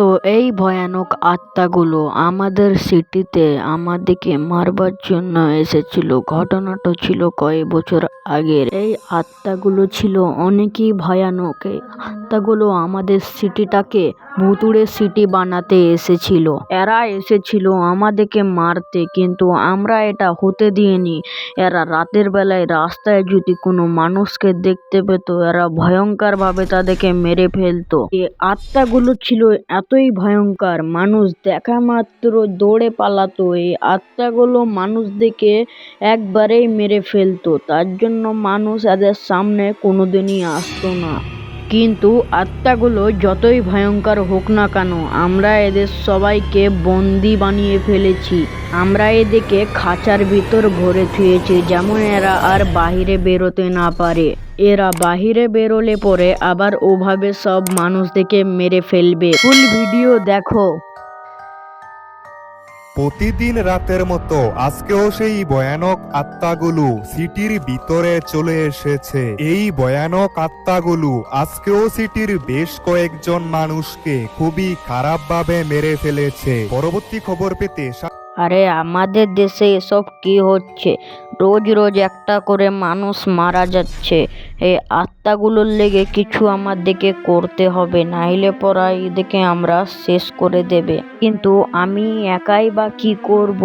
তো এই ভয়ানক আত্মাগুলো আমাদের সিটিতে আমাদেরকে মারবার জন্য এসেছিল। ঘটনাটা ছিল কয়েক বছর আগের। এই আত্মাগুলো ছিল অনেকই ভয়ানক। এই আত্মাগুলো আমাদের সিটিটাকে ভুতুড়ে সিটি বানাতে এসেছিল। এরা এসেছিল আমাদেরকে মারতে, কিন্তু আমরা এটা হতে দিইনি। এরা রাতের বেলায় রাস্তায় যদি কোনো মানুষকে দেখতে পেত, এরা ভয়ঙ্কর ভাবে তাদেরকে মেরে ফেলতো। এই আত্মাগুলো ছিল এতই ভয়ঙ্কর, মানুষ দেখা মাত্র দৌড়ে পালাতো। এই আত্মাগুলো মানুষদেরকে একবারেই মেরে ফেলতো। তার জন্য মানুষ এদের সামনে কোনোদিনই আসতো না। কিন্তু আত্মাগুলো যতই ভয়ঙ্কর হোক না কেন, আমরা এদের সবাইকে বন্দি বানিয়ে ফেলেছি। আমরা এদেরকে খাঁচার ভিতর ভরে থুয়েছি যেমন এরা আর বাহিরে বেরোতে না পারে। এরা বাহিরে বেরোলে পরে আবার ওভাবে সব মানুষদেরকে মেরে ফেলবে। ফুল ভিডিও দেখো। প্রতিদিন রাতের মতো আজকেও সেই ভয়ানক আত্মাগুলো সিটির ভিতরে চলে এসেছে। এই ভয়ানক আত্মাগুলো আজকেও সিটির বেশ কয়েকজন মানুষকে খুবই খারাপভাবে মেরে ফেলেছে। পরবর্তী খবর পেতে আরে, আমাদের দেশে এসব কি হচ্ছে? রোজ রোজ একটা করে মানুষ মারা যাচ্ছে। এই আত্মাগুলোর লেগে কিছু আমাদেরকে করতে হবে, নাইলে পরা এদেরকে আমরা শেষ করে দেবে। কিন্তু আমি একাই বা কি করব?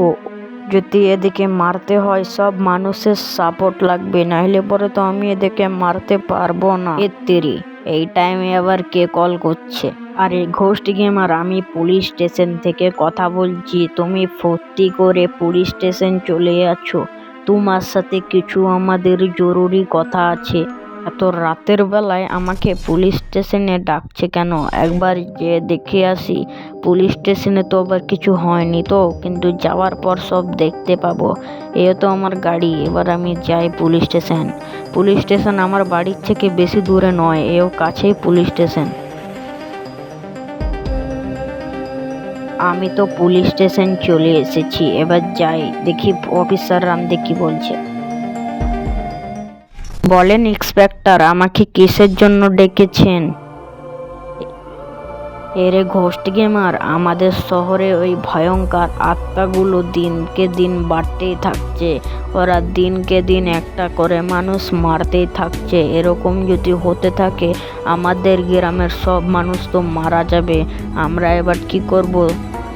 যদি এদিকে মারতে হয়, সব মানুষের সাপোর্ট লাগবে, নাইলে পরে তো আমি এদেরকে মারতে পারব না। এর এই টাইমে আবার কে কল করছে? আরে ঘোষ্ট গেমার আমি পুলিশ স্টেশন থেকে কথা বলছি। তুমি ফর্তি করে পুলিশ স্টেশন চলে যাচ্ছ তোমার সাথে কিছু আমাদের জরুরি কথা আছে। এত রাতের বেলায় আমাকে পুলিশ স্টেশনে ডাকছে কেন? একবার যে দেখে আসি। পুলিশ স্টেশনে তো আবার কিছু হয়নি তো, কিন্তু যাওয়ার পর সব দেখতে পাবো। এ তো আমার গাড়ি, এবার আমি যাই পুলিশ স্টেশন। পুলিশ স্টেশন আমার বাড়ির থেকে বেশি দূরে নয়, এও কাছেই পুলিশ স্টেশন। আমি তো পুলিশ স্টেশন চলে এসেছি। এবার যাই, দেখি অফিসার রামদে কি বলছে। বলেন ইন্সপেক্টর আমাকে কিসের জন্য ডেকেছেন? এরে ঘোষ্ট গেমার, আমাদের শহরে ওই ভয়ঙ্কর আত্মাগুলো দিনকে দিন বাড়তেই থাকছে। ওরা দিনকে দিন একটা করে মানুষ মারতেই থাকছে। এরকম যদি হতে থাকে, আমাদের গ্রামের সব মানুষ তো মারা যাবে। আমরা এবার কি করব?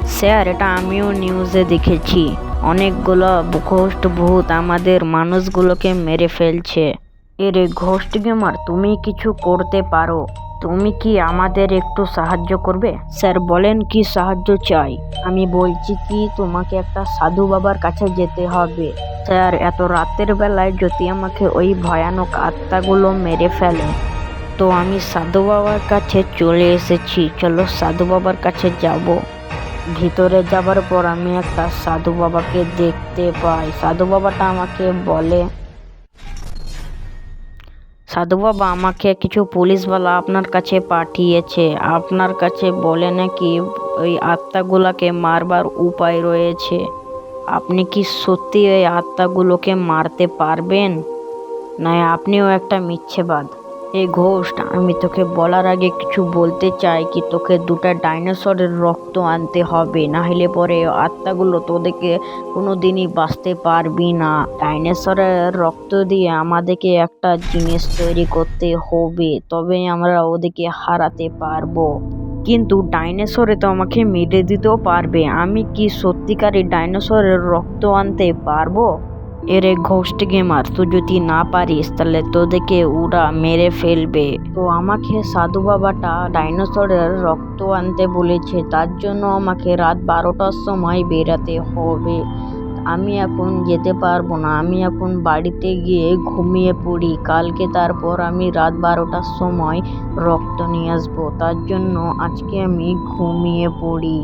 স্যার, এটা আমিও নিউজে দেখেছি। অনেকগুলো ঘোষ্ট ভূত আমাদের মানুষগুলোকে মেরে ফেলছে। এরে ঘোষ্ট গেমার, তুমি কিছু করতে পারো। তুমি কি আমাদের একটু সাহায্য করবে? স্যার, বলেন কি সাহায্য চাই। আমি বলছি কি, তোমাকে একটা সাধু বাবার কাছে যেতে হবে। স্যার, এত রাতের বেলায় যদি আমাকে ওই ভয়ানক আত্মাগুলো মেরে ফেলে, তো আমি সাধু বাবার কাছে চলে এসেছি। চলো সাধু বাবার কাছে যাব। ভিতরে যাবার পর আমি একটা সাধু বাবাকে দেখতে পাই। সাধু বাবাটা আমাকে বলে সাধু বাবা আমাকে কিছু পুলিশওয়ালা আপনার কাছে পাঠিয়েছে। আপনার কাছে বলে নাকি ওই আত্মাগুলোকে মারবার উপায় রয়েছে। আপনি কি সত্যি ওই আত্মাগুলোকে মারতে পারবেন? না আপনিও একটা মিথ্যেবাদ। এই ঘোষ্ট আমি তোকে বলার আগে কিছু বলতে চাই কি তোকে দুটা ডাইনোসরের রক্ত আনতে হবে, না হলে পরে আত্মাগুলো তোদেরকে কোনো দিনই বাঁচতে পারবি না। ডাইনোসরের রক্ত দিয়ে আমাদেরকে একটা জিনিস তৈরি করতে হবে তবেই আমরা ওদেরকে হারাতে পারব। কিন্তু ডাইনোসরে তো আমাকে মেরে দিতেও পারবে, আমি কি সত্যিকারই ডাইনোসরের রক্ত আনতে পারব? এরে ঘোষ্ট গেমার, তুই যদি না পারিস তাহলে তোদেরকে ওরা মেরে ফেলবে। তো আমাকে সাধু বাবাটা ডাইনোসরের রক্ত আনতে বলেছে, তার জন্য আমাকে রাত বারোটার সময় বেরাতে হবে। আমি এখন যেতে পারব না, আমি এখন বাড়িতে গিয়ে ঘুমিয়ে পড়ি। কালকে তারপর আমি রাত বারোটার সময় রক্ত নিয়ে আসব, তার জন্য আজকে আমি ঘুমিয়ে পড়ি।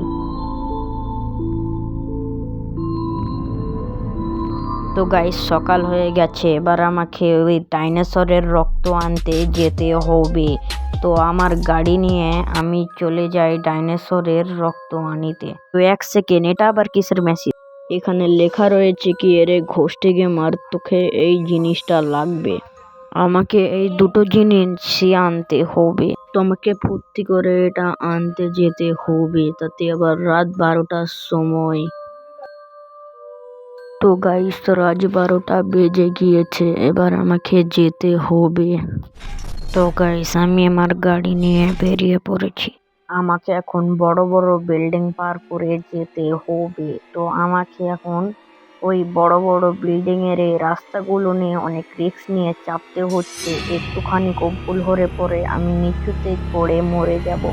তো গাইস সকাল হয়ে গেছে। এবার আমাকে ওই ডাইনোসরের রক্ত আনতে যেতে হবে। তো আমার গাড়ি নিয়ে আমি চলে যাই ডাইনোসরের রক্ত আনিতে। তো এক সেকেন্ড এটা আবার কিসের মেসেজ এখানে লেখা রয়েছে কি, এরে ঘষতে গেমার তোকে এই জিনিসটা লাগবে। আমাকে এই দুটো জিনিস আনতে হবে। তো আমাকে ফুর্তি করে এটা আনতে যেতে হবে। তাতে আবার রাত বারোটার সময় তো গাইস রাত বারোটা বেজে গিয়েছে, এবার আমাকে যেতে হবে। তো গাইস আমি আমার গাড়ি নিয়ে বেরিয়ে পড়েছি। আমাকে এখন বড় বড় বিল্ডিং পার করে যেতে হবে। তো আমাকে এখন ওই বড় বড় বিল্ডিং এর এই রাস্তাগুলো নিয়ে অনেক রিস্ক নিয়ে চাপতে হচ্ছে। একটুখানি ভুল হরে পরে আমি নিচুতে পড়ে মরে যাব।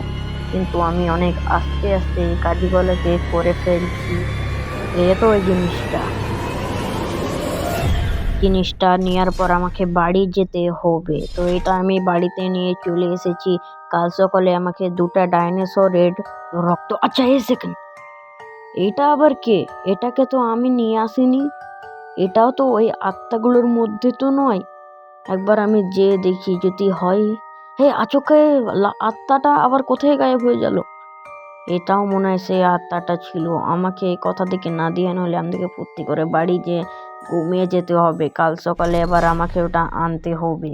কিন্তু আমি অনেক আস্তে আস্তে এই কাজগুলোকে করে ফেলছি। এই তো ওই জিনিসটা। জিনিসটা নেওয়ার পর আমাকে বাড়ি যেতে হবে। তো এটা আমি বাড়িতে নিয়ে চলে এসেছি। কাল সকালে আমাকে দুটা ডাইনোসরের রক্ত আচ্ছা এই সেকেন্ড। এটা আবার কে? এটাকে তো আমি নিয়ে আসিনি। এটাও তো ওই আত্মাগুলোর মধ্যে তো নয়। একবার আমি যে দেখি যদি হয়। হে আচকে আত্মাটা আবার কোথায় গায়েব হয়ে গেল? এটাও মনে হয় সেই আত্মাটা ছিল। আমাকে কথা দিকে না দিয়ে নইলে আমাদেরকে ফুর্তি করে বাড়ি যে ঘুমিয়ে যেতে হবে। কাল সকালে এবার আমাকে ওটা আনতে হবে।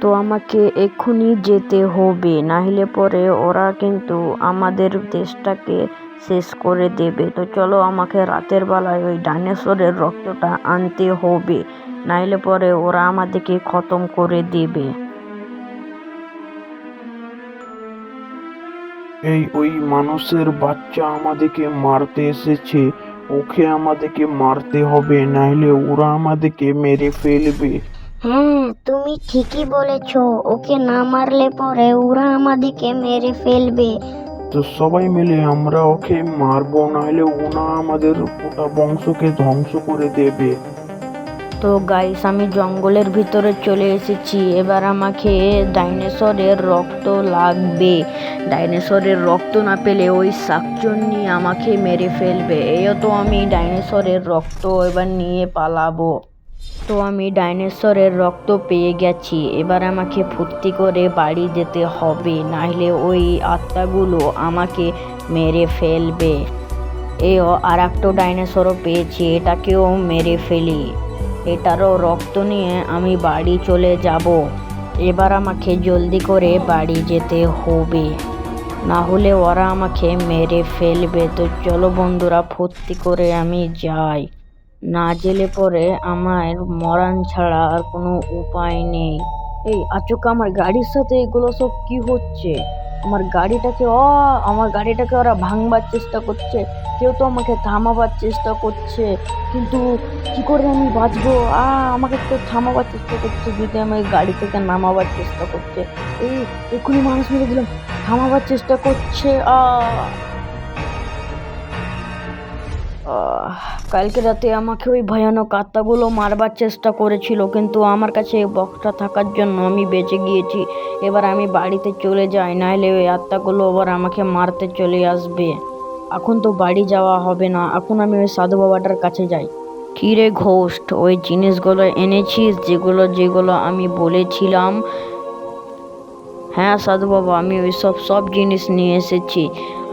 তো আমাকে এক্ষুনি যেতে হবে না হলে পরে ওরা কিন্তু আমাদের দেশটাকে শেষ করে দেবে। তো চলো আমাকে রাতের বেলায় ওই ডাইনোসরের রক্তটা আনতে হবে নাইলে পরে ওরা আমাদেরকে খতম করে দেবে। এই ওই মানুষের বাচ্চা আমাদেরকে মারতে এসেছে ওকে আমাদেরকে মারতে হবে নাহলে ওরা আমাদেরকে মেরে ফেলবে। হ্যাঁ তুমি ঠিকই বলেছ ওকে না মারলে পরে ওরা আমাদেরকে মেরে ফেলবে। তো সবাই মিলে আমরা ওকে মারবো নাহলে ওনা আমাদের গোটা বংশকে ধ্বংস করে দেবে। তো গাইস আমি জঙ্গলের ভিতরে চলে এসেছি। এবার আমাকে ডাইনোসরের রক্ত লাগবে। ডাইনোসরের রক্ত না পেলে ওই শাকচুন্নি আমাকে মেরে ফেলবে। এই তো আমি ডাইনোসরের রক্ত এবার নিয়ে পালাবো। তো আমি ডাইনোসরের রক্ত পেয়ে গেছি। এবার আমাকে ফুর্তি করে বাড়ি যেতে হবে। নাহলে ওই আত্মাগুলো আমাকে মেরে ফেলবে। এও আর একটা ডাইনোসরও পেয়েছি। এটাকেও মেরে ফেলি। এটারও রক্ত নিয়ে আমি বাড়ি চলে যাব। এবার আমাকে জলদি করে বাড়ি যেতে হবে। না হলে ওরা আমাকে মেরে ফেলবে। তো চলো বন্ধুরা, ফুর্তি করে আমি যাই। না জেলে পরে আমার মরান ছাড়া আর কোনো উপায় নেই। এই আচুকা, আমার গাড়ির সাথে এগুলো সব কি হচ্ছে? আমার গাড়িটাকে, অ, আমার গাড়িটাকে ওরা ভাঙবার চেষ্টা করছে। কেউ তো আমাকে থামাবার চেষ্টা করছে। কিন্তু কি করে আমি বাঁচবো? আ, আমাকে তো থামাবার চেষ্টা করছে যদি আমি গাড়ি থেকে নামাবার চেষ্টা করছে। এই, এক্ষুনি মানুষ মেরে দিলাম। থামাবার চেষ্টা করছে, আ। কালকে রাতে আমাকে ওই ভয়ানক আত্মাগুলো মারবার চেষ্টা করেছিল, কিন্তু আমার কাছে এই বক্সটা থাকার জন্য আমি বেঁচে গিয়েছি। এবার আমি বাড়িতে চলে যাই, নাহলে ওই আত্মাগুলো আবার আমাকে মারতে চলে আসবে। এখন তো বাড়ি যাওয়া হবে না, এখন আমি ওই সাধু বাবাটার কাছে যাই। কী রে ঘোষ্ট, ওই জিনিসগুলো এনেছিস যেগুলো যেগুলো আমি বলেছিলাম হ্যাঁ সাধু বাবা, আমি ওই সব সব জিনিস নিয়ে এসেছি।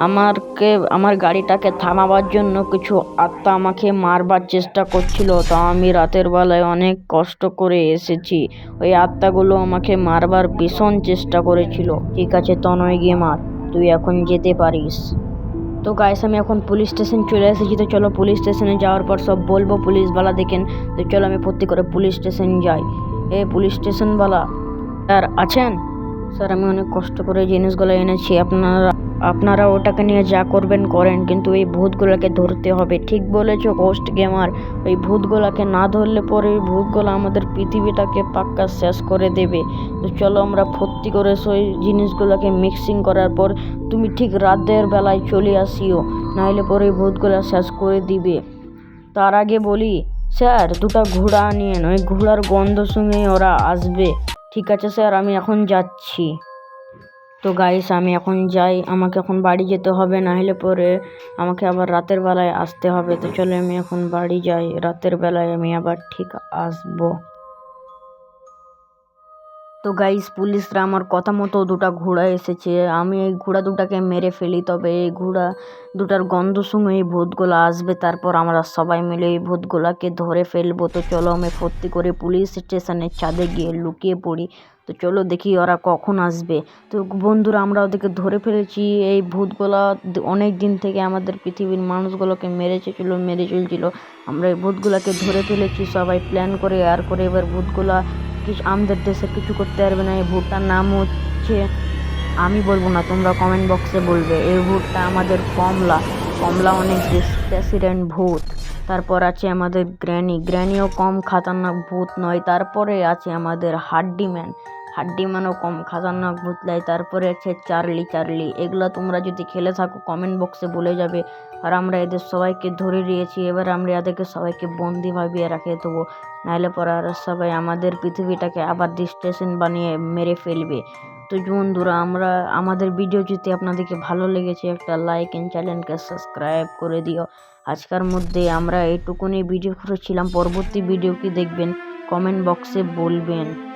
আমারকে, আমার গাড়িটাকে থামাবার জন্য কিছু আত্মা আমাকে মারবার চেষ্টা করছিল, তা আমি রাতের বেলায় অনেক কষ্ট করে এসেছি। ওই আত্মাগুলো আমাকে মারবার ভীষণ চেষ্টা করেছিল। ঠিক আছে তনয় গিয়ে মার, তুই এখন যেতে পারিস। তো গাইস আমি এখন পুলিশ স্টেশন চলে এসেছি, তো চলো পুলিশ স্টেশনে যাওয়ার পর সব বলব পুলিশওয়ালা দেখেন তো চলো আমি ভর্তি করে পুলিশ স্টেশন যাই। এ পুলিশ স্টেশনওয়ালা স্যার আছেন? স্যার, আমি অনেক কষ্ট করে জিনিসগুলো এনেছি। আপনারা আপনারা ওটাকে নিয়ে যা করবেন, করেন, কিন্তু এই ভূতগুলোকে ধরতে হবে। ঠিক বলেছ হোস্ট গেমার ওই ভূতগুলোকে না ধরলে পরে ওই ভূতগুলো আমাদের পৃথিবীটাকে পাক্কা শেষ করে দেবে। তো চলো আমরা ভর্তি করে সেই জিনিসগুলোকে মিক্সিং করার পর তুমি ঠিক রাতের বেলায় চলে আসিও নাহলে পরে ওই ভূতগুলো শেষ করে দিবে। তার আগে বলি, স্যার, দুটো ঘোড়া নিয়ে ওই ঘোড়ার গন্ধ শুনে ওরা আসবে। ঠিক আছে স্যার, আমি এখন যাচ্ছি। তো গাইস আমি এখন যাই। আমাকে এখন বাড়ি যেতে হবে না হলে পরে আমাকে আবার রাতের বেলায় আসতে হবে। তো চলে, আমি এখন বাড়ি যাই। রাতের বেলায় আমি আবার ঠিক আসব। তো গাইস পুলিশরা আমার কথা মতো দুটো ঘোড়া এসেছে। আমি এই ঘোড়া দুটাকে মেরে ফেলি, তবে এই ঘোড়া দুটার গন্ধ শুঙে এই ভূতগুলো আসবে। তারপর আমরা সবাই মিলে এই ভূতগুলাকে ধরে ফেলব। তো চলো আমি ফুর্তি করে পুলিশ স্টেশনের ছাদে গিয়ে লুকিয়ে পড়ি। তো চলো দেখি ওরা কখন আসবে। তো বন্ধুরা, আমরা ওদেরকে ধরে ফেলেছি। এই ভূতগুলা অনেক দিন থেকে আমাদের পৃথিবীর মানুষগুলোকে মেরে চলছিল মেরে চলছিল। আমরা এই ভূতগুলাকে ধরে ফেলেছি। সবাই প্ল্যান করে আর করে এবার ভূতগুলা কিছু আমাদের দেশে কিছু করতে পারবে না, এই ভোটটার নাম হচ্ছে, আমি বলব না, তোমরা কমেন্ট বক্সে বলবে, এই ভোটটা আমাদের কমলা কমলা অনেক প্রেসিডেন্ট ভূত, তারপর আছে আমাদের গ্র্যানি গ্র্যানিও কম খাতারনাক ভূত নয়, তারপরে আছে আমাদের হাড্ডিম্যান হাড্ডিম্যানও কম খাতারনাক ভূত নয় তারপরে আছে চার্লি চার্লি। এগুলো তোমরা যদি খেলে থাকো কমেন্ট বক্সে বলে যাবে। আর আমরা এদের সবাইকে ধরে নিয়েছি এবার আমরা এদেরকে সবাইকে বন্দি ভাবিয়ে রাখে দেবো। নাহলে পরে আর সবাই আমাদের পৃথিবীটাকে আবার ডিস্টেশন বানিয়ে মেরে ফেলবে। তো বন্ধুরা, আমরা, আমাদের ভিডিও যদি আপনাদেরকে ভালো লেগেছে, একটা লাইক এন্ড চ্যানেলকে সাবস্ক্রাইব করে দিও। আজকের মধ্যে আমরা এইটুকুনি ভিডিও করেছিলাম। পরবর্তী ভিডিও কি দেখবেন? কমেন্ট বক্সে বলবেন।